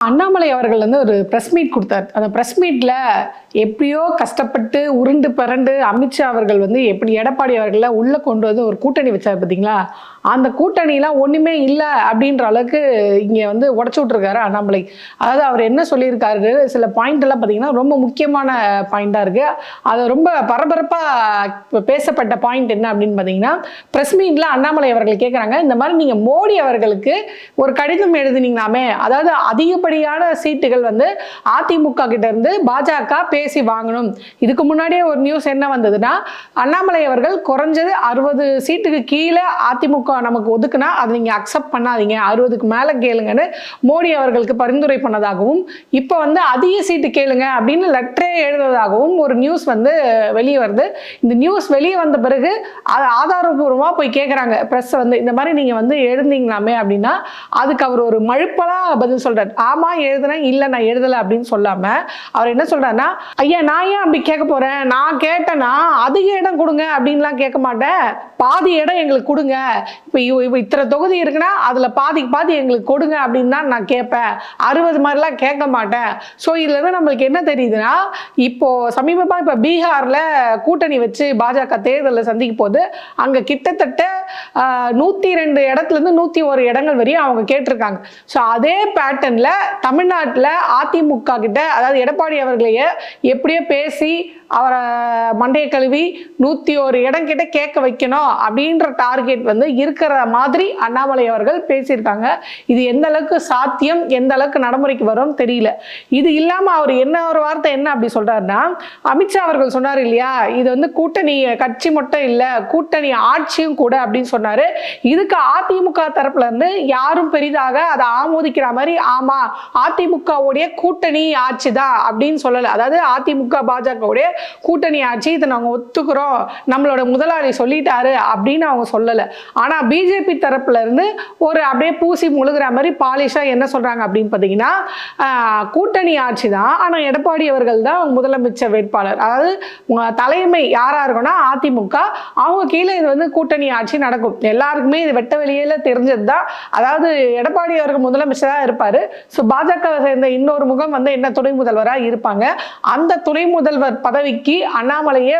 அண்ணா அண்ணாமலை அவர்கள் வந்து ஒரு ப்ரெஸ் மீட் கொடுத்தார். அந்த ப்ரெஸ் மீட்டில் எப்படியோ கஷ்டப்பட்டு உருண்டு பிறண்டு அமித்ஷா அவர்கள் வந்து எப்படி எடப்பாடி அவர்களை உள்ளே கொண்டு வந்து ஒரு கூட்டணி வச்சார் பார்த்தீங்களா அந்த கூட்டணிலாம் ஒன்றுமே இல்லை அப்படின்ற அளவுக்கு இங்கே வந்து உடச்சி விட்ருக்காரு அண்ணாமலை. அதாவது அவர் என்ன சொல்லியிருக்காரு? சில பாயிண்ட்லாம் பார்த்தீங்கன்னா ரொம்ப முக்கியமான பாயிண்டாக இருக்குது அது ரொம்ப பரபரப்பாக பேசப்பட்ட பாயிண்ட் என்ன அப்படின்னு பார்த்தீங்கன்னா ப்ரெஸ் மீட்டில் அண்ணாமலை அவர்கள் கேட்குறாங்க இந்த மாதிரி நீங்கள் மோடி அவர்களுக்கு ஒரு கடிதம் எழுதுனீங்களாமே அதாவது அதிகப்படியான சீட்டுகள் வந்து அதிமுக கிட்ட இருந்து பாஜக பேசி வாங்கணும். இதுக்கு முன்னாடியே ஒரு நியூஸ் என்ன வந்ததுன்னா அண்ணாமலை அவர்கள் குறைஞ்சது அறுபது சீட்டுக்கு கீழே அதிமுக நமக்கு ஒதுக்குனா அதை நீங்கள் அக்செப்ட் பண்ணாதீங்க. அறுபதுக்கு மேலே கேளுங்கன்னு மோடி அவர்களுக்கு பரிந்துரை பண்ணதாகவும் இப்போ வந்து அதிக சீட்டு கேளுங்க அப்படின்னு லெட்டரே எழுதுவதாகவும் ஒரு நியூஸ் வந்து வெளியே வருது. இந்த நியூஸ் வெளியே வந்த பிறகு அதை ஆதாரபூர்வமாக போய் கேட்குறாங்க ப்ரெஸ் வந்து இந்த மாதிரி நீங்கள் வந்து எழுந்தீங்களாமே அப்படின்னா அதுக்கு அவர் ஒரு மழுப்பலாக பதில் சொல்கிறார் ஆமாம் எழுதுனேன் இல்லை நான் எழுதலை அப்படின்னு சொல்லாமல் அவர் என்ன சொல்கிறாருன்னா ஐயா நான் ஏன் அப்படி கேட்க போகிறேன் நான் கேட்டேன்னா அதிக இடம் கொடுங்க அப்படின்லாம் கேட்க மாட்டேன். பாதி இடம் எங்களுக்கு கொடுங்க. இப்போ இப்போ இத்தனை தொகுதி இருக்குன்னா அதில் பாதிக்கு பாதி எங்களுக்கு கொடுங்க அப்படின்னு தான் நான் கேட்பேன். அறுபது மாதிரிலாம் கேட்க மாட்டேன். ஸோ இதுலேருந்து நம்மளுக்கு என்ன தெரியுதுன்னா இப்போது சமீபமாக இப்போ பீகாரில் கூட்டணி வச்சு பாஜக தேர்தலில் சந்திக்கும் போது அங்கே கிட்டத்தட்ட நூற்றி ரெண்டு இடத்துலேருந்து நூற்றி ஒரு இடங்கள் வரையும் அவங்க கேட்டிருக்காங்க. ஸோ அதே பேட்டர்னில் தமிழ் தமிழ்நாட்டில் அதிமுக கிட்ட அதாவது எடப்பாடி அவர்களையே எப்படியோ பேசி அவரை மண்டைய கழுவி நூற்றி ஒரு இடம் கிட்ட கேட்க வைக்கணும் அப்படின்ற டார்கெட் வந்து இருக்கிற மாதிரி அண்ணாமலை அவர்கள் பேசியிருக்காங்க. இது எந்த அளவுக்கு சாத்தியம் எந்த அளவுக்கு நடைமுறைக்கு வரும் தெரியல. இது இல்லாமல் அவர் என்ன ஒரு வார்த்தை என்ன அப்படி சொல்கிறாருன்னா அமித்ஷா அவர்கள் சொன்னார் இல்லையா இது வந்து கூட்டணி கட்சி மட்டும் இல்லை கூட்டணி ஆட்சியும் கூட அப்படின்னு சொன்னார். இதுக்கு அதிமுக தரப்புலேருந்து யாரும் பெரிதாக அதை ஆமோதிக்கிற மாதிரி ஆமாம் அதிமுகவுடைய கூட்டணி ஆட்சி தான் அப்படின்னு சொல்லலை. அதாவது அதிமுக பாஜகவுடைய கூட்டணி ஆட்சி இதை நாங்கள் ஒத்துக்கிறோம். நம்மளோட முதலாளி சொல்லிட்டாரு அப்படின்னு அவங்க சொல்லலை. ஆனால் பிஜேபி தரப்புல இருந்து ஒரு அப்படியே பூசி முழுகிற மாதிரி பாலிஷாக என்ன சொல்கிறாங்க அப்படின்னு பார்த்தீங்கன்னா கூட்டணி ஆட்சி தான். ஆனால் எடப்பாடி அவர்கள் தான் முதலமைச்சர் வேட்பாளர். அதாவது தலைமை யாராக இருக்கும்னா அதிமுக. அவங்க கீழே இது வந்து கூட்டணி ஆட்சி நடக்கும். எல்லாருக்குமே இது வெட்ட வெளியில் தெரிஞ்சது தான். அதாவது எடப்பாடி அவர்கள் முதலமைச்சராக இருப்பார். ஸோ பாஜகவை சேர்ந்த இன்னொரு முகம் வந்து என்ன துணை முதல்வராக இருப்பாங்க. அந்த துணை முதல்வர் பதவி பதவிக்கு அண்ணாமலையே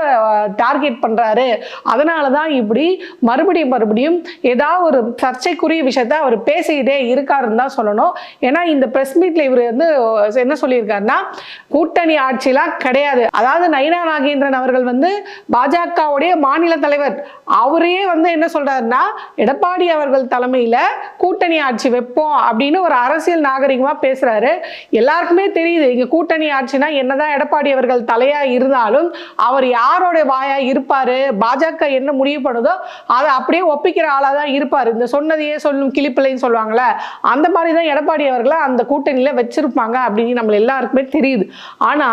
டார்கெட் பண்றாரு. அதனால தான் இப்படி மறுபடியும் மறுபடியும் ஏதாவது ஒரு சர்ச்சைக்குரிய விஷயத்த அவர் பேசிக்கிட்டே இருக்காருன்னு தான் சொல்லணும். ஏன்னா இந்த பிரஸ் மீட்டில் இவர் வந்து என்ன சொல்லியிருக்காருன்னா கூட்டணி ஆட்சிலாம் கிடையாது. அதாவது நயினா நாகேந்திரன் அவர்கள் வந்து பாஜகவுடைய மாநில தலைவர். அவரே வந்து என்ன சொல்றாருன்னா எடப்பாடி அவர்கள் தலைமையில கூட்டணி ஆட்சி வைப்போம் அப்படின்னு ஒரு அரசியல் நாகரிகமா பேசுறாரு. எல்லாருக்குமே தெரியுது இங்கே கூட்டணி ஆட்சினா என்னதான் எடப்பாடி அவர்கள் தலையா இருந்தாலும் அவர் யாரோட வாயா இருப்பாரு? பாஜக என்ன முடிவு பண்ணுதோ அதை அப்படியே ஒப்பிக்கிற ஆளா தான் இருப்பாரு. இந்த சொன்னதையே சொல்லும் கிளிப்பிள்ளைன்னு சொல்லுவாங்கல்ல அந்த மாதிரி தான் எடப்பாடி அவர்களை அந்த கூட்டணியில வச்சிருப்பாங்க அப்படின்னு நம்ம எல்லாருக்குமே தெரியுது. ஆனா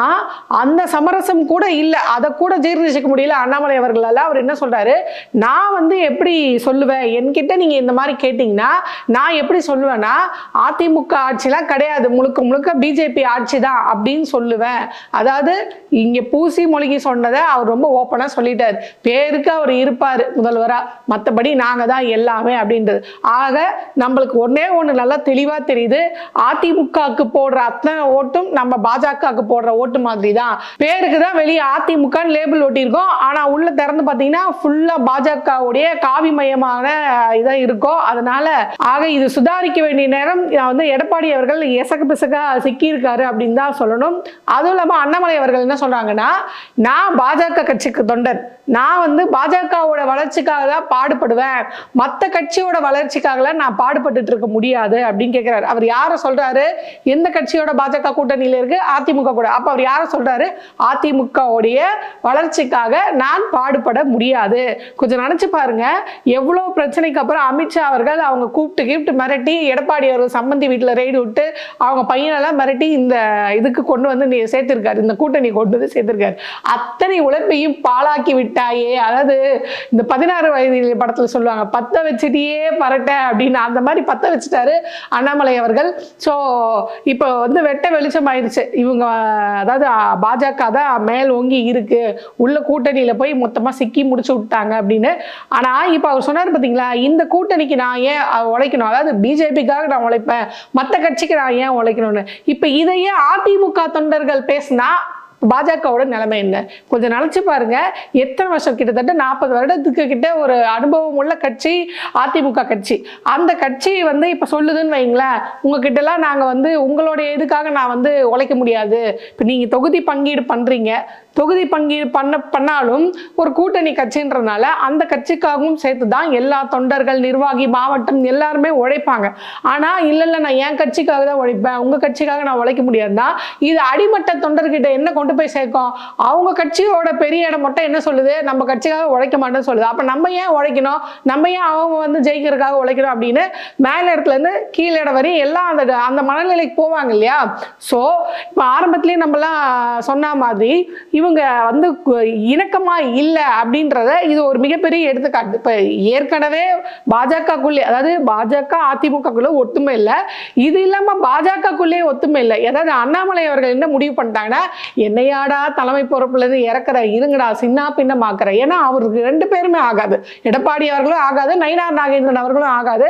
அந்த சமரசம் கூட இல்லை. அதை கூட ஜீர்ணிச்சிக்க முடியல அண்ணாமலை அவர்களால். அவர் என்ன சொல்றாரு? நான் வந்து எப்படி சொல்லுவேன்? என்கிட்ட நீங்க இந்த மாதிரி கேட்டீங்கன்னா நான் எப்படி சொல்லுவேன்னா அதிமுக ஆட்சிலாம் கிடையாது. முழுக்க முழுக்க பிஜேபி ஆட்சி தான் அப்படின்னு சொல்லுவேன். அதாவது இங்க பூசி மொழிகி சொன்னதை அவர் ரொம்ப ஓப்பனாக சொல்லிட்டார். பேருக்கு அவர் இருப்பார் முதல்வராக மற்றபடி நாங்கள் தான் எல்லாமே அப்படின்றது. ஆக நம்மளுக்கு ஒன்றே ஒன்று நல்லா தெளிவாக தெரியுது. அதிமுகவுக்கு போடுற அத்தனை ஓட்டும் நம்ம பாஜகவுக்கு போடுற ஓட்டு மாதிரி தான். பேருக்கு தான் வெளியே அதிமுகன்னு லேபிள் ஒட்டியிருக்கோம். ஆனால் உள்ள திறந்து பார்த்தீங்கன்னா ஃபுல்லாக பாஜகவுடைய காவி மையமான இதாக இருக்கும் அதனால ஆக இது சுதாரிக்க வேண்டிய நேரம். நான் வந்து எடப்பாடி அவர்கள் எசக்கு பிசக்கா சிக்கியிருக்காரு அப்படின்னு தான் சொல்லணும். அதுவும் இல்லாமல் அண்ணாமலை அவர்கள் என்ன சொல்றாங்கன்னா நான் பாஜக கட்சிக்கு தொண்டன். நான் வந்து பாஜகவோட வளர்ச்சிக்காக தான் பாடுபடுவேன். மற்ற கட்சியோட வளர்ச்சிக்காகலாம் நான் பாடுபட்டுட்டு இருக்க முடியாது அப்படின்னு கேட்கிறாரு அவர் யாரை சொல்றாரு? எந்த கட்சியோட பாஜக கூட்டணியில் இருக்கு? அதிமுக கூட. அப்ப அவர் யாரை சொல்றாரு? அதிமுகவுடைய வளர்ச்சிக்காக நான் பாடுபட முடியாது. கொஞ்சம் நினைச்சு பாருங்க. எவ்வளவு பிரச்சனைக்கு அப்புறம் அமித்ஷா அவர்கள் அவங்க கூப்பிட்டு கிஃப்ட் மிரட்டி எடப்பாடி அவர்கள் சம்பந்தி வீட்டில் ரெய்டு விட்டு அவங்க பையனெல்லாம் மிரட்டி இந்த இதுக்கு கொண்டு வந்து நீ சேர்த்திருக்காரு. இந்த கூட்டணி கொண்டு வந்து சேர்த்திருக்காரு. இருக்காரு அத்தனை உழைப்பையும் பாழாக்கி விட்டாயே. அதாவது இந்த பதினாறு வயது படத்துல சொல்லுவாங்க பத்த வச்சுட்டியே பரட்ட அப்படின்னு. அந்த மாதிரி பத்த வச்சுட்டாரு அண்ணாமலை அவர்கள். ஸோ இப்போ வந்து வெட்ட வெளிச்சம் ஆயிடுச்சு. இவங்க அதாவது பாஜக தான் மேல் ஓங்கி இருக்கு. உள்ள கூட்டணியில போய் மொத்தமா சிக்கி முடிச்சு விட்டாங்க அப்படின்னு. ஆனா இப்போ அவர் சொன்னார் பாத்தீங்களா இந்த கூட்டணிக்கு நான் ஏன் உழைக்கணும்? அதாவது பிஜேபிக்காக நான் உழைப்பேன். மற்ற கட்சிக்கு நான் ஏன் உழைக்கணும்னு? இப்போ இதையே அதிமுக தொண்டர்கள் பேசினா பாஜகவோட நிலைமை என்ன? கொஞ்சம் நினச்சி பாருங்க. எத்தனை வருஷம்? கிட்டத்தட்ட நாற்பது வருடத்துக்கு கிட்ட ஒரு அனுபவம் உள்ள கட்சி அதிமுக கட்சி. அந்த கட்சி வந்து இப்போ சொல்லுதுன்னு வைங்களேன். உங்ககிட்டலாம் நாங்கள் வந்து உங்களுடைய இதுக்காக நான் வந்து உழைக்க முடியாது. இப்போ நீங்கள் தொகுதி பங்கீடு பண்ணுறீங்க தொகுதி பங்கீடு பண்ண பண்ணாலும் ஒரு கூட்டணி கட்சின்றனால அந்த கட்சிக்காகவும் சேர்த்து தான் எல்லா தொண்டர்கள் நிர்வாகி மாவட்டம் எல்லாருமே உழைப்பாங்க. ஆனால் இல்லை இல்லை நான் என் கட்சிக்காக தான் உழைப்பேன் உங்கள் கட்சிக்காக நான் உழைக்க முடியாதுன்னா இது அடிமட்ட தொண்டர்கிட்ட என்ன கொண்டு போய் சேர்க்கும்? அவங்க கட்சியோட பெரிய இடம் மட்டும் என்ன சொல்லுது? நம்ம கட்சிக்காக உழைக்க மாட்டேன்னு சொல்லுது. அப்போ நம்ம ஏன் உழைக்கணும்? நம்ம ஏன் அவங்க வந்து ஜெயிக்கிறதுக்காக உழைக்கணும் அப்படின்னு மேல இடத்துல இருந்து கீழே இடம் வரையும் எல்லாம் அந்த அந்த மனநிலைக்கு போவாங்க இல்லையா? ஸோ இப்போ ஆரம்பத்துலேயே நம்மலாம் சொன்ன மாதிரி இவங்க வந்து இணக்கமா இல்லை அப்படின்றத இது ஒரு மிகப்பெரிய எடுத்துக்காட்டு. இப்போ ஏற்கனவே பாஜகக்குள்ளே அதாவது பாஜக அதிமுகக்குள்ளே ஒத்துமை இல்லை. இது இல்லாமல் பாஜகக்குள்ளேயே ஒத்துமை இல்லை. ஏதாவது அண்ணாமலை அவர்கள் என்ன முடிவு பண்ணிட்டாங்கன்னா என்னையாடா தலைமை பொறுப்புலேருந்து இறக்குற இருங்கடா சின்ன பின்னமாக்குற ஏன்னா அவருக்கு ரெண்டு பேருமே ஆகாது. எடப்பாடி அவர்களும் ஆகாது நயினார் நாகேந்திரன் அவர்களும் ஆகாது.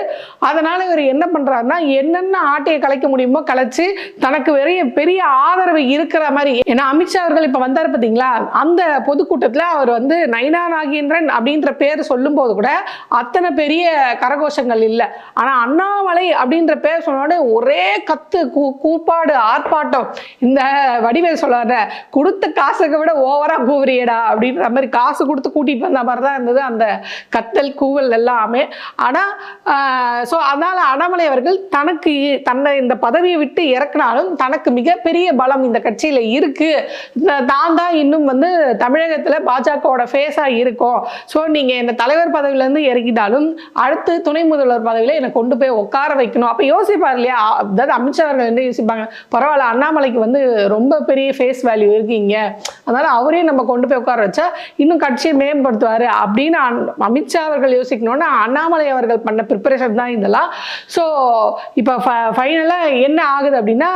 அதனால இவர் என்ன பண்றாருன்னா என்னென்ன ஆட்டையை கலைக்க முடியுமோ கலைச்சு தனக்கு பெரிய பெரிய ஆதரவு இருக்கிற மாதிரி. ஏன்னா அமித்ஷா அவர்கள் இப்போ வந்தார் பற்றி சரிங்களா அந்த பொதுக்கூட்டத்தில் அவர் வந்து நயினா நாகேந்திரன் அப்படின்ற பேர் சொல்லும்போது கூட அத்தனை பெரிய கரகோஷங்கள் இல்லை. ஆனால் அண்ணாமலை அப்படின்ற பேர் சொன்ன ஒரே கத்து கூ கூப்பாடு ஆர்ப்பாட்டம். இந்த வடிவேல் சொல்லாத கொடுத்த காசுக்கு விட ஓவராக கூவுறியடா அப்படின்ற மாதிரி காசு கொடுத்து கூட்டிகிட்டு வந்த மாதிரி தான் இருந்தது அந்த கத்தல் கூவல் எல்லாமே. ஆனால் ஸோ அதனால் அண்ணாமலை அவர்கள் தனக்கு தன்னை இந்த பதவியை விட்டு இறக்குனாலும் தனக்கு மிகப்பெரிய பலம் இந்த கட்சியில் இருக்குது தான் தான் இன்னும் வந்து தமிழகத்தில் பாஜகவோட ஃபேஸாக இருக்கும். ஸோ நீங்கள் இந்த தலைவர் பதவியிலேருந்து இறக்கிட்டாலும் அடுத்து துணை முதல்வர் பதவியில் என்னை கொண்டு போய் உட்கார வைக்கணும். அப்போ யோசிப்பார் இல்லையா? அதாவது அமித்ஷா அவர்கள் என்ன யோசிப்பாங்க பரவாயில்ல அண்ணாமலைக்கு வந்து ரொம்ப பெரிய ஃபேஸ் வேல்யூ இருக்கீங்க. அதனால் அவரையும் நம்ம கொண்டு போய் உட்கார வச்சா இன்னும் கட்சியை மேம்படுத்துவார். அப்படின்னு அமித்ஷா அவர்கள் யோசிக்கணும்னா அண்ணாமலை அவர்கள் பண்ண ப்ரிப்பரேஷன் தான் இதெல்லாம். ஸோ இப்போ ஃபைனலாக என்ன ஆகுது அப்படின்னா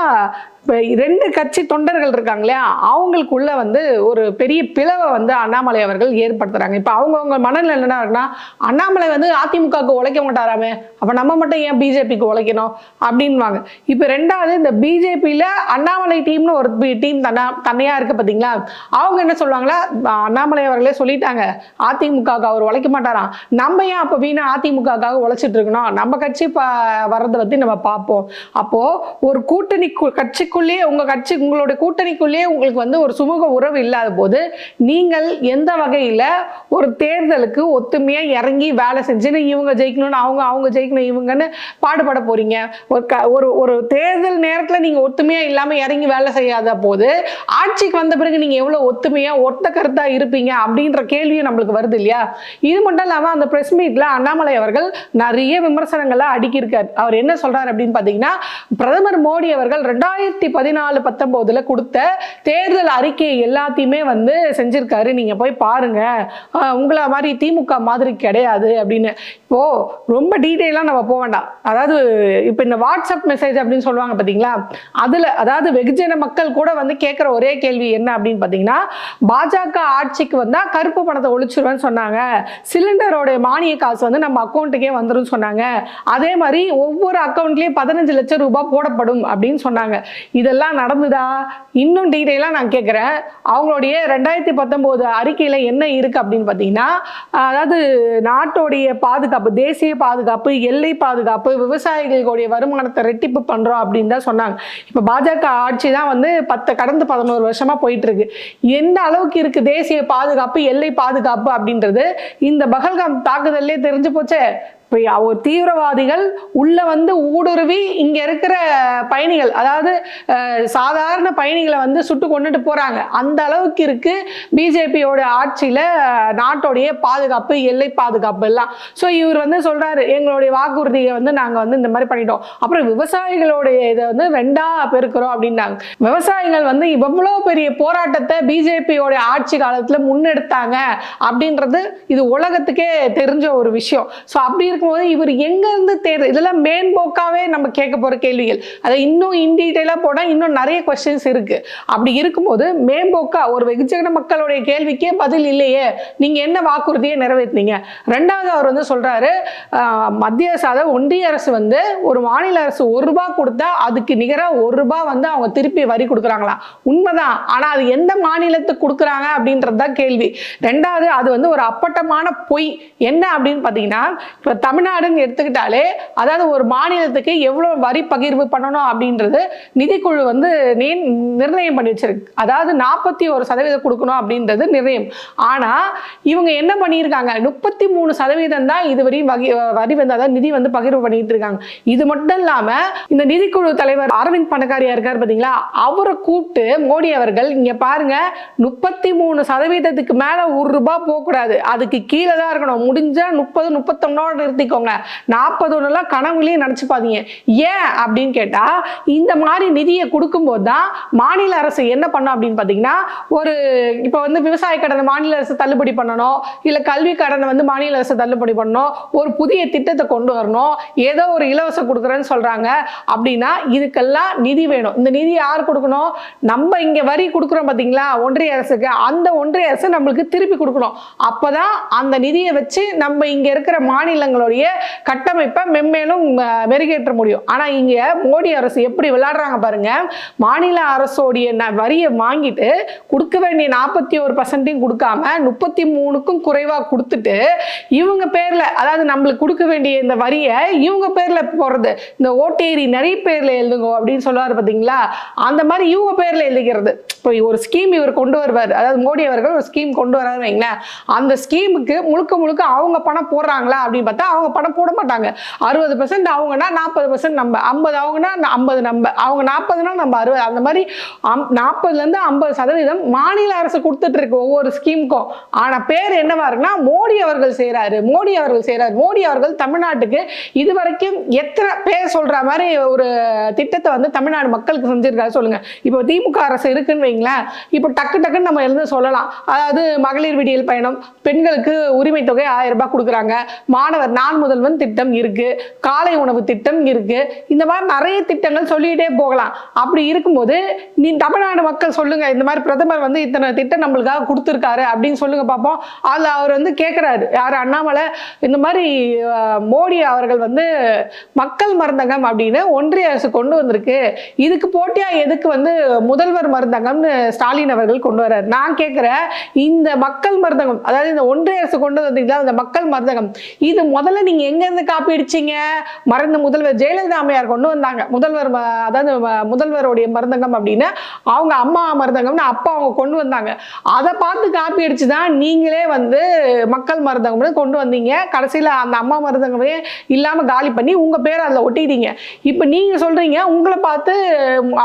இப்போ ரெண்டு கட்சி தொண்டர்கள் இருக்காங்க இல்லையா? அவங்களுக்குள்ள வந்து ஒரு பெரிய பிளவை வந்து அண்ணாமலை அவர்கள் ஏற்படுத்துறாங்க. இப்போ அவங்கவுங்க மனநிலை என்னன்னா இருக்குன்னா அண்ணாமலை வந்து அதிமுகவுக்கு உழைக்க மாட்டாராமே. அப்போ நம்ம மட்டும் ஏன் பிஜேபிக்கு உழைக்கணும்? அப்படின்வாங்க இப்போ ரெண்டாவது இந்த பிஜேபியில் அண்ணாமலை டீம்னு ஒரு டீம் தன்னா தன்னையாக இருக்கு பார்த்தீங்களா அவங்க என்ன சொல்லுவாங்களா அண்ணாமலை அவர்களே சொல்லிட்டாங்க. அதிமுகவுக்கு அவர் உழைக்க மாட்டாராம். நம்ம ஏன் அப்போ வீணா அதிமுகவுக்காக உழைச்சிட்டு இருக்கணும்? நம்ம கட்சி ப வர்றதை பற்றி நம்ம பார்ப்போம். அப்போது ஒரு கூட்டணி கு- கட்சிக்குள்ளேயே உங்கள் கட்சி உங்களுடைய கூட்டணிக்குள்ளேயே உங்களுக்கு வந்து ஒரு சுமூக உறவு இல்லாத போது நீங்கள் எந்த வகையில் ஒரு தேர்தலுக்கு ஒத்துமையாக இறங்கி வேலை செஞ்சுன்னு இவங்க ஜெயிக்கணும்னு அவங்க அவங்க ஜெயிக்கணும் இவங்கன்னு பாடுபட போகிறீங்க ஒரு க ஒரு ஒரு தேர்தல் நேரத்தில் நீங்கள் ஒத்துமையாக இல்லாமல் இறங்கி வேலை செய்யாத போது ஆட்சிக்கு வந்த பிறகு நீங்கள் எவ்வளோ ஒத்துமையாக ஒத்த கருத்தாக இருப்பீங்க அப்படின்ற கேள்வியும் நம்மளுக்கு வருது இல்லையா? இது மட்டும் இல்லாமல் அந்த ப்ரெஸ் மீட்டில் அண்ணாமலை அவர்கள் நிறைய விமர்சனங்களை அடுக்கியிருக்கார். அவர் என்ன சொல்கிறார் அப்படின்னு பார்த்தீங்கன்னா பிரதமர் மோடி அவர்கள் ரெண்டாயிரத்தி பதினாலு பத்தொம்போதில் கொடுத்த தேர்தல் அறிக்கையை எல்லாத்தையுமே வந்து செஞ்சிருக்காரு. நீங்கள் போய் பாருங்கள் உங்களை மாதிரி திமுக மாதிரி கிடையாது அப்படின்னு. இப்போது ரொம்ப டீட்டெயிலாக நம்ம போக வேண்டாம். அதாவது இப்போ இந்த வாட்ஸ்அப் மெசேஜ் அப்படின்னு சொல்லுவாங்க பார்த்தீங்களா அதில் அதாவது வெகுஜன மக்கள் கூட வந்து கேட்குற ஒரே கேள்வி என்ன அப்படின்னு பார்த்தீங்கன்னா பாஜக ஆட்சிக்கு வந்தால் கருப்பு பணத்தை ஒழிச்சிருவேன்னு சொன்னாங்க. சிலிண்டரோடைய மானிய காசு வந்து நம்ம அக்கௌண்ட்டுக்கே வந்துடும் சொன்னாங்க. அதே மாதிரி ஒவ்வொரு அக்கௌண்ட்லேயும் பதினஞ்சு லட்சம் ரூபாய் போடப்படும் அப்படின்னு சொன்னாங்க. இதெல்லாம் நடந்துதா? இன்னும் டீட்டெயிலாக நான் கேட்குறேன் அவங்களுடைய ரெண்டாயிரத்தி பத்தொம்போது அறிக்கையில் என்ன இருக்குது அப்படின்னு பார்த்தீங்கன்னா அதாவது நாட்டோடைய பாதுகாப்பு தேசிய பாதுகாப்பு எல்லை பாதுகாப்பு விவசாயிகளுடைய வருமானத்தை ரெட்டிப்பு பண்ணுறோம் அப்படின்னு தான் சொன்னாங்க. இப்போ பாஜக ஆட்சி தான் வந்து பத்து கடந்த பதினோரு வருஷமாக போயிட்டுருக்கு. எந்த அளவுக்கு இருக்குது தேசிய பாதுகாப்பு எல்லை பாதுகாப்பு அப்படின்றது? இந்த பகல்காம் தாக்குதல்லே தெரிஞ்சு போச்சே. இப்போ ஒரு தீவிரவாதிகள் உள்ள வந்து ஊடுருவி இங்க இருக்கிற பயணிகள் அதாவது சாதாரண பயணிகளை வந்து சுட்டு கொண்டுட்டு போறாங்க. அந்த அளவுக்கு இருக்கு பிஜேபியோட ஆட்சியில நாட்டோடைய பாதுகாப்பு எல்லை பாதுகாப்பு எல்லாம். ஸோ இவர் வந்து சொல்றாரு எங்களுடைய வாக்குறுதியை வந்து நாங்க வந்து இந்த மாதிரி பண்ணிட்டோம். அப்புறம் விவசாயிகளுடைய இதை வந்து ரெண்டா பெருக்கிறோம் அப்படின்னாங்க. விவசாயிகள் வந்து இவ்வளோ பெரிய போராட்டத்தை பிஜேபியோட ஆட்சி காலத்துல முன்னெடுத்தாங்க அப்படின்றது இது உலகத்துக்கே தெரிஞ்ச ஒரு விஷயம். ஸோ அப்படி இருக்க இருக்கும்போது இவர் எங்க இருந்து தேர் இதெல்லாம் மேம்போக்காவே நம்ம கேட்க போற கேள்விகள். அதை இன்னும் இன் டீட்டெயிலாக போனால் இன்னும் நிறைய கொஸ்டின்ஸ் இருக்கு. அப்படி இருக்கும்போது மேம்போக்கா ஒரு வெகுஜன மக்களுடைய கேள்விக்கே பதில் இல்லையே. நீங்க என்ன வாக்குறுதியை நிறைவேற்றினீங்க? ரெண்டாவது அவர் வந்து சொல்றாரு மத்திய அரசு அதாவது ஒன்றிய அரசு வந்து ஒரு மாநில அரசு ஒரு ரூபா கொடுத்தா அதுக்கு நிகராக ஒரு ரூபா வந்து அவங்க திருப்பி வரி கொடுக்குறாங்களா? உண்மைதான். ஆனா அது எந்த மாநிலத்துக்கு கொடுக்குறாங்க அப்படின்றது தான் கேள்வி. ரெண்டாவது அது வந்து ஒரு அப்பட்டமான பொய். என்ன அப்படின்னு பார்த்தீங்கன்னா இப்போ தமிழ்நாடுன்னு எடுத்துக்கிட்டாலே அதாவது ஒரு மாநிலத்துக்கு எவ்வளோ வரி பகிர்வு பண்ணணும் அப்படின்றது நிதிக்குழு வந்து நீ- நிர்ணயம் பண்ணி வச்சிருக்கு. அதாவது நாற்பத்தி ஒரு சதவீதம் கொடுக்கணும் அப்படின்றது நிர்ணயம். ஆனால் இவங்க என்ன பண்ணியிருக்காங்க? முப்பத்தி மூணு சதவீதம் தான் இதுவரையும் வகி வரி வந்து அதாவது நிதி வந்து பகிர்வு பண்ணிட்டு இருக்காங்க. இது மட்டும் இல்லாமல் இந்த நிதிக்குழு தலைவர் அரவிந்த் பணக்காரியா இருக்கார் பார்த்தீங்களா அவரை கூப்பிட்டு மோடி அவர்கள் இங்கே பாருங்க முப்பத்தி மூணு சதவீதத்துக்கு மேலே ஒரு ரூபாய் போகக்கூடாது. அதுக்கு கீழே தான் இருக்கணும். முடிஞ்சால் முப்பது முப்பத்தொன்னோட நிறுத்திக்கோங்க. நாற்பது ஒன்றுலாம் கனவுலையும் நினைச்சு ஏன் அப்படின்னு கேட்டால் இந்த மாதிரி நிதியை கொடுக்கும்போது தான் மாநில அரசு என்ன பண்ணும் அப்படின்னு பார்த்தீங்கன்னா ஒரு இப்போ வந்து விவசாய கடனை மாநில அரசு தள்ளுபடி பண்ணணும் இல்லை கல்வி கடனை வந்து மாநில அரசு தள்ளுபடி பண்ணணும் ஒரு புதிய திட்டத்தை கொண்டு வரணும் ஏதோ ஒரு இலவசம் கொடுக்குறேன்னு சொல்றாங்க அப்படின்னா இதுக்கெல்லாம் நிதி வேணும். இந்த நிதி யார் கொடுக்கணும்? நம்ம இங்க வரி கொடுக்குறோம் பார்த்தீங்களா ஒன்றிய அரசுக்கு. அந்த ஒன்றிய அரசு நம்மளுக்கு திருப்பி கொடுக்கணும். அப்பதான் அந்த நிதியை வச்சு நம்ம இங்க இருக்கிற மாநிலங்களுடைய கட்டமைப்பை மென்மேலும் அஹ், மெருகேற்ற முடியும். ஆனால் இங்கே மோடி அரசு எப்படி விளையாடுறாங்க பாருங்க. மாநில அரசோடைய வரியை வாங்கிட்டு கொடுக்க வேண்டிய நாற்பத்தி ஒரு பர்சன்டையும் கொடுக்காம முப்பத்தி மூணுக்கும் குறைவாக கொடுத்துட்டு இவங்க பேரில் அதாவது நம்மளுக்கு கொடுக்க வேண்டிய இந்த வரியை இவங்க பேரில் போடுறது. இந்த ஓட்டேரி நிறைய பேரில் எழுதுங்க அப்படின்னு சொல்லுவார் பார்த்தீங்களா அந்த மாதிரி இவங்க பேரில் எழுதிக்கிறது. இப்போ ஒரு ஸ்கீம் இவர் கொண்டு வருவார். அதாவது மோடி அவர்கள் ஒரு ஸ்கீம் கொண்டு வராரு வைங்களேன். அந்த ஸ்கீமுக்கு முழுக்க முழுக்க அவங்க பணம் போடுறாங்களா அப்படின்னு பார்த்தா அவங்க பணம் போட மாட்டாங்க. அறுபது பர்சன்ட் அவங்கன்னா நாற்பது பர்சன்ட் நம்ம ஐம்பது அவங்கன்னா ஐம்பது நம்ம அவங்க நாற்பதுனா நம்ம அறுபது. அந்த மாதிரி நாற்பதுலேருந்து ஐம்பது சதவீதம் மாநில அரசு கொடுத்துட்டு இருக்கு ஒவ்வொரு ஸ்கீமுக்கும். ஆனால் பேர் என்னவா இருக்குன்னா மோடி அவர்கள் செய்கிறாரு மோடி அவர்கள் செய்கிறாரு மோடி அவர்கள் தமிழ்நாட்டுக்கு இது வரைக்கும் எத்தனை பேர் சொல்ற மாதிரி ஒரு திட்டத்தை வந்து தமிழ்நாடு மக்களுக்கு செஞ்சிருக்காரு சொல்லுங்க. இப்போ திமுக அரசு இருக்குன்னு வைங்களேன். இப்போ டக்கு டக்குன்னு நம்ம எழுந்து சொல்லலாம். அதாவது மகளிர் விடியல் பயணம் பெண்களுக்கு உரிமை தொகை ஆயிரம் ரூபாய் கொடுக்குறாங்க. மாணவர் நான் முதல்வன் திட்டம் இருக்கு காலை உணவு திட்டம் இருக்கு. இந்த மாதிரி நிறைய திட்டங்கள் சொல்லிக்கிட்டே போகலாம். அப்படி இருக்கும்போது நீ தமிழ்நாடு மக்கள் சொல்லுங்க இந்த மாதிரி பிரதமர் வந்து இத்தனை திட்டம் நம்மளுக்காக கொடுத்துருக்காரு அப்படின்னு சொல்லுங்க பார்ப்போம் அதில் அவர் வந்து கேட்குறாரு யார்? அண்ணாமலை. இந்த மாதிரி மோடி அவர்கள் வந்து மக்கள் மருந்தகம் அப்படின்னு ஒன்றிய அரசு கொண்டு வந்திருக்கு. இதுக்கு போட்டியா எதுக்கு வந்து முதல்வர் மருந்தகம்னு ஸ்டாலின் அவர்கள் கொண்டு வர்றாரு. நான் கேட்குறேன் இந்த மக்கள் மருந்தகம் அதாவது இந்த ஒன்றிய அரசு கொண்டு வந்தீங்களா இந்த மக்கள் மருந்தகம் இது முதல் முதல்ல நீங்க எங்க இருந்து காப்பி அடிச்சீங்க? மருந்து முதல்வர் ஜெயலலிதா அம்மையார் கொண்டு வந்தாங்க. முதல்வர் அதாவது முதல்வருடைய மருந்தகம் அப்படின்னு அவங்க அம்மா மருந்தகம்னு அப்பா அவங்க கொண்டு வந்தாங்க. அதை பார்த்து காப்பி அடிச்சு தான் நீங்களே வந்து மக்கள் மருந்தகம்னு கொண்டு வந்தீங்க. கடைசியில் அந்த அம்மா மருந்தகமே இல்லாமல் காலி பண்ணி உங்கள் பேரை அதில் ஒட்டிட்டீங்க. இப்போ நீங்கள் சொல்கிறீங்க உங்களை பார்த்து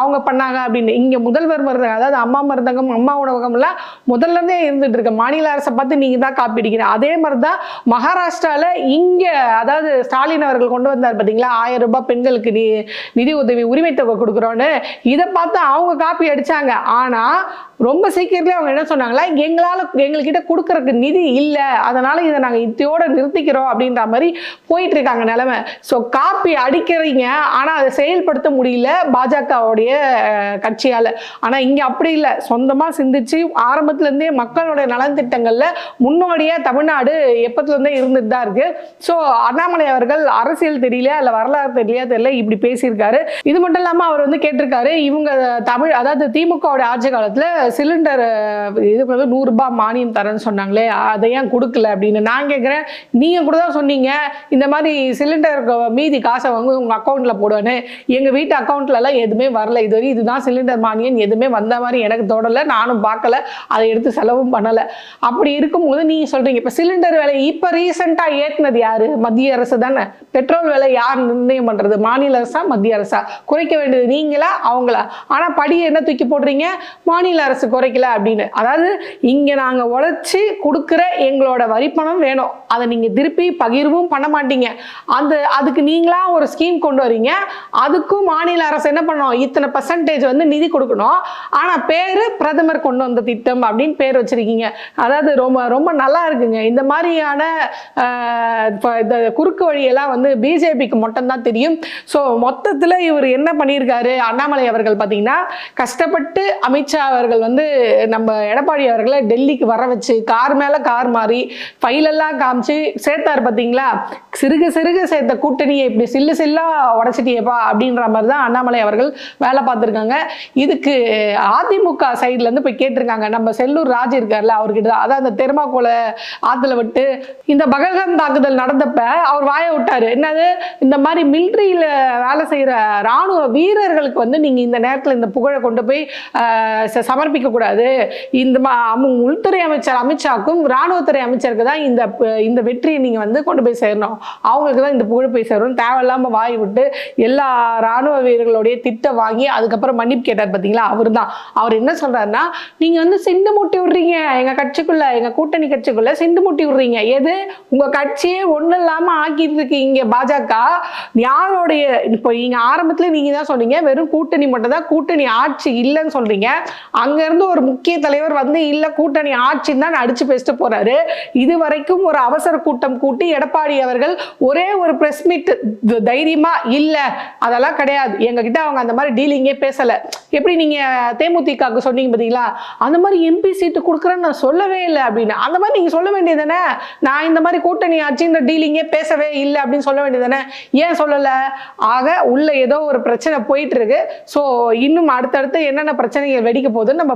அவங்க பண்ணாங்க அப்படின்னு. இங்கே முதல்வர் மருந்தகம் அதாவது அம்மா மருந்தகம் அம்மா உணவகம்லாம் முதல்ல இருந்தே இருந்துட்டு இருக்கு. மாநில அரசை பார்த்து நீங்கள் தான் காப்பி அடிக்கிறீங்க. அதே மாதிரி தான் மகாராஷ்டிராவில் இங்கே இங்கே அதாவது ஸ்டாலின் அவர்கள் கொண்டு வந்தார் பார்த்தீங்களா ஆயிரம் ரூபாய் பெண்களுக்கு நி நிதி உதவி உரிமை தொகை கொடுக்குறோன்னு. இதை பார்த்து அவங்க காப்பி அடித்தாங்க ஆனால் ரொம்ப சீக்கிரத்துலேயே அவங்க என்ன சொன்னாங்களா எங்களால் எங்கள்கிட்ட கொடுக்குறக்கு நிதி இல்லை அதனால் இதை நாங்கள் இத்தையோட நிறுத்திக்கிறோம் அப்படின்ற மாதிரி போயிட்டு இருக்காங்க ஸோ காப்பி அடிக்கிறீங்க ஆனால் அதை செயல்படுத்த முடியல பாஜகவுடைய கட்சியால். ஆனால் இங்கே அப்படி இல்லை. சொந்தமாக சிந்திச்சு ஆரம்பத்துலேருந்தே மக்களுடைய நலன்திட்டங்களில் முன்னோடியாக தமிழ்நாடு எப்பத்துலேருந்தே இருந்துட்டு தான் இருக்குது ஸோ அண்ணாமலை அவர்கள் அரசியல் தெரியல இல்லை வரலாறு தெரியல தெரியல இப்படி பேசியிருக்காரு. இது மட்டும் இல்லாமல் அவர் வந்து கேட்டிருக்காரு இவங்க தமிழ் அதாவது திமுகவோட ஆட்சி காலத்தில் சிலிண்டர் இது வந்து நூறுரூபா மானியம் தரேன்னு சொன்னாங்களே அதை ஏன் கொடுக்கல அப்படின்னு நான் கேட்குறேன் நீங்கள் கூட தான் சொன்னீங்க இந்த மாதிரி சிலிண்டர் மீதி காசை வந்து உங்கள் அக்கௌண்ட்டில் போடுவேன்னு. எங்கள் வீட்டு அக்கௌண்ட்லலாம் எதுவுமே வரல. இது வரையும் இதுதான் சிலிண்டர் மானியம் எதுவுமே வந்த மாதிரி எனக்கு தொடலை நானும் பார்க்கல அதை எடுத்து செலவும் பண்ணலை. அப்படி இருக்கும்போது நீங்கள் சொல்கிறீங்க இப்போ சிலிண்டர் விலை இப்போ ரீசெண்டாக ஏற்றுனது யார்? மத்திய அரசு தானே. பெட்ரோல் விலை யார் நிர்ணயம் பண்ணுறது மாநில அரசா மத்திய அரசா? குறைக்க வேண்டியது நீங்களா அவங்களா? ஆனால் படியை என்ன தூக்கி போடுறீங்க? மாநில அரசு குறைக்கல அப்படின்னு. அதாவது இங்கே நாங்கள் உழைச்சி கொடுக்குற எங்களோட வரிப்பணம் வேணும். அதை நீங்கள் திருப்பி பகிர்வும் பண்ண மாட்டீங்க. அந்த அதுக்கு நீங்களாக ஒரு ஸ்கீம் கொண்டு வரீங்க. அதுக்கும் மாநில அரசு என்ன பண்ணணும் இத்தனை பர்சன்டேஜ் வந்து நிதி கொடுக்கணும். ஆனால் பேர் பிரதமர் கொண்டு வந்த திட்டம் அப்படின்னு பேர் வச்சிருக்கீங்க. அதாவது ரொம்ப ரொம்ப நல்லா இருக்குங்க. இந்த மாதிரியான இந்த குறுக்கு வழியெல்லாம் வந்து பிஜேபிக்கு மட்டும்தான் தெரியும். ஸோ மொத்தத்தில் இவர் என்ன பண்ணியிருக்காரு? அண்ணாமலை அவர்கள் பார்த்தீங்கன்னா கஷ்டப்பட்டு அமித்ஷா அவர்கள் வந்து நம்ம எடப்பாடி அவர்களை டெல்லிக்கு வர வச்சு கார் மேலே கார் மாறி ஃபைலெல்லாம் காமிச்சு சேர்த்தார் பார்த்தீங்களா சிறுக சிறுக சேர்த்த கூட்டணியை இப்படி சில்லு சில்லா உடச்சிட்டியேப்பா அப்படின்ற மாதிரி தான் அண்ணாமலை அவர்கள் வேலை பார்த்துருக்காங்க. இதுக்கு அதிமுக சைட்லேருந்து போய் கேட்டிருக்காங்க. நம்ம செல்லூர் ராஜ் இருக்கார்ல அவர்கிட்ட தான். அதான் அந்த தெருமாக்கோலை ஆற்றுல விட்டு இந்த பகல்காம் தாக்குதல் நடந்தப்ப அவர் வாயை விட்டார். என்னது? இந்த மாதிரி மிலிட்ரியில் வேலை செய்கிற ராணுவ வீரர்களுக்கு வந்து நீங்கள் இந்த நேரத்தில் இந்த புகழை கொண்டு போய் சமர்ப்பி ச- இந்த மா உள்துறை அமைச்சர் அமித்ஷாக்கும் ராணுவத்துறை அமைச்சருக்கு தான் இந்த இந்த வெற்றியை நீங்கள் வந்து கொண்டு போய் சேரணும். அவங்களுக்கு தான் இந்த புகழ் போய் சேரணும். தேவையில்லாமல் வாய் விட்டு எல்லா ராணுவ வீரர்களுடைய திட்டம் வாங்கி அதுக்கப்புறம் மன்னிப்பு கேட்டார் பார்த்தீங்களா அவர் தான். அவர் என்ன சொல்றாருன்னா நீங்கள் வந்து சிந்து முட்டி விடுறீங்க. எங்கள் கட்சிக்குள்ள எங்கள் கூட்டணி கட்சிக்குள்ள சிந்து முட்டி விடுறீங்க. எது? உங்கள் கட்சியே ஒன்றும் இல்லாமல் ஆக்கிட்டு இருக்கீங்க பாஜக. யாரோடைய இப்போ நீங்கள் ஆரம்பத்தில் நீங்கள் தான் சொன்னீங்க. வெறும் கூட்டணி மட்டும் தான். கூட்டணி ஆட்சி இல்லைன்னு சொல்றீங்க. இருந்து ஒரு முக்கிய தலைவர் வந்து இல்லை கூட்டணி ஆட்சின்னு தான் அடிச்சு பேசிட்டு போறாரு. இது வரைக்கும் ஒரு அவசர கூட்டம் கூட்டி எடப்பாடி அவர்கள் ஒரே ஒரு பிரஸ் மீட் தைரியமா இல்ல அதெல்லாம் கிடையாது. எங்ககிட்ட அவங்க அந்த மாதிரி டீலிங்கே பேசல. எப்படி நீங்க தேமுதிகவுக்கு சொன்னீங்க பாத்தீங்களா? அந்த மாதிரி எம்பி சீட்டு கொடுக்குறேன்னு நான் சொல்லவே இல்லை அப்படின்னு. அந்த மாதிரி நீங்க சொல்ல வேண்டியது தானே? நான் இந்த மாதிரி கூட்டணி ஆட்சின்ற டீலிங்கே பேசவே இல்லை அப்படின்னு சொல்ல வேண்டியது தானே? ஏன் சொல்லல? ஆக உள்ள ஏதோ ஒரு பிரச்சனை போயிட்டு இருக்கு. ஸோ இன்னும் அடுத்தடுத்து என்னென்ன பிரச்சனைகள் வெடிக்க போகுதுன்னு நம்ம